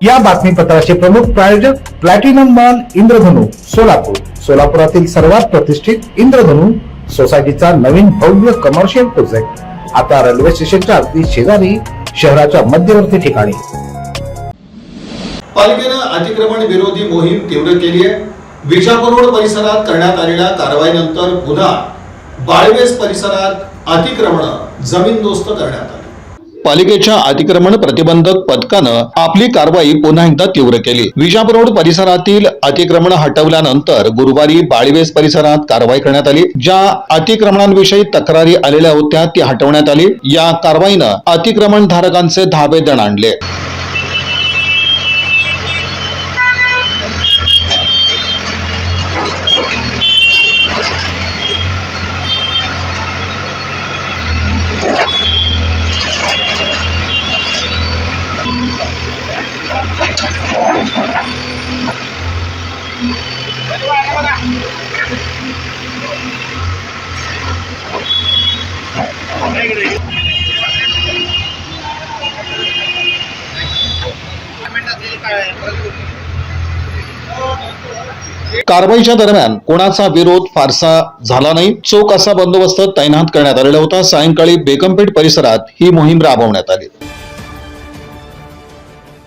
या बातमीपत्राचे प्रमुख प्रायोजक प्लॅटिनम मॉल इंद्रधनु सोलापूर. सोलापुरातील सर्वात प्रतिष्ठित इंद्रधनु सोसायटीचा नवीन भव्य कमर्शियल प्रोजेक्ट आता रेल्वे स्टेशनच्या अगदी शेजारी शहराच्या मध्यवर्ती ठिकाणी. पालिकेनं अतिक्रमण विरोधी मोहीम तीव्र केली आहे. विजापूर रोड परिसरात करण्यात आलेल्या कारवाईनंतर पुन्हा बाळवेस परिसरात अतिक्रमण जमीनदोस्त करण्यात आली. पालिकेच्या अतिक्रमण प्रतिबंधक पथकानं आपली कारवाई पुन्हा एकदा तीव्र केली. विजापूर रोड परिसरातील अतिक्रमण हटवल्यानंतर गुरुवारी बाळीवेस परिसरात कारवाई करण्यात आली. ज्या अतिक्रमणांविषयी तक्रारी आलेल्या होत्या ती हटवण्यात आली. या कारवाईनं अतिक्रमण धारकांचे धाबे दण आणले कारवाईच्या दरम्यान कोणाचा विरोध फारसा झाला नाही. चोख असा बंदोबस्त तैनात करण्यात आलेला होता. सायंकाळी बेगमपेठ परिसरात ही मोहीम राबवण्यात आली.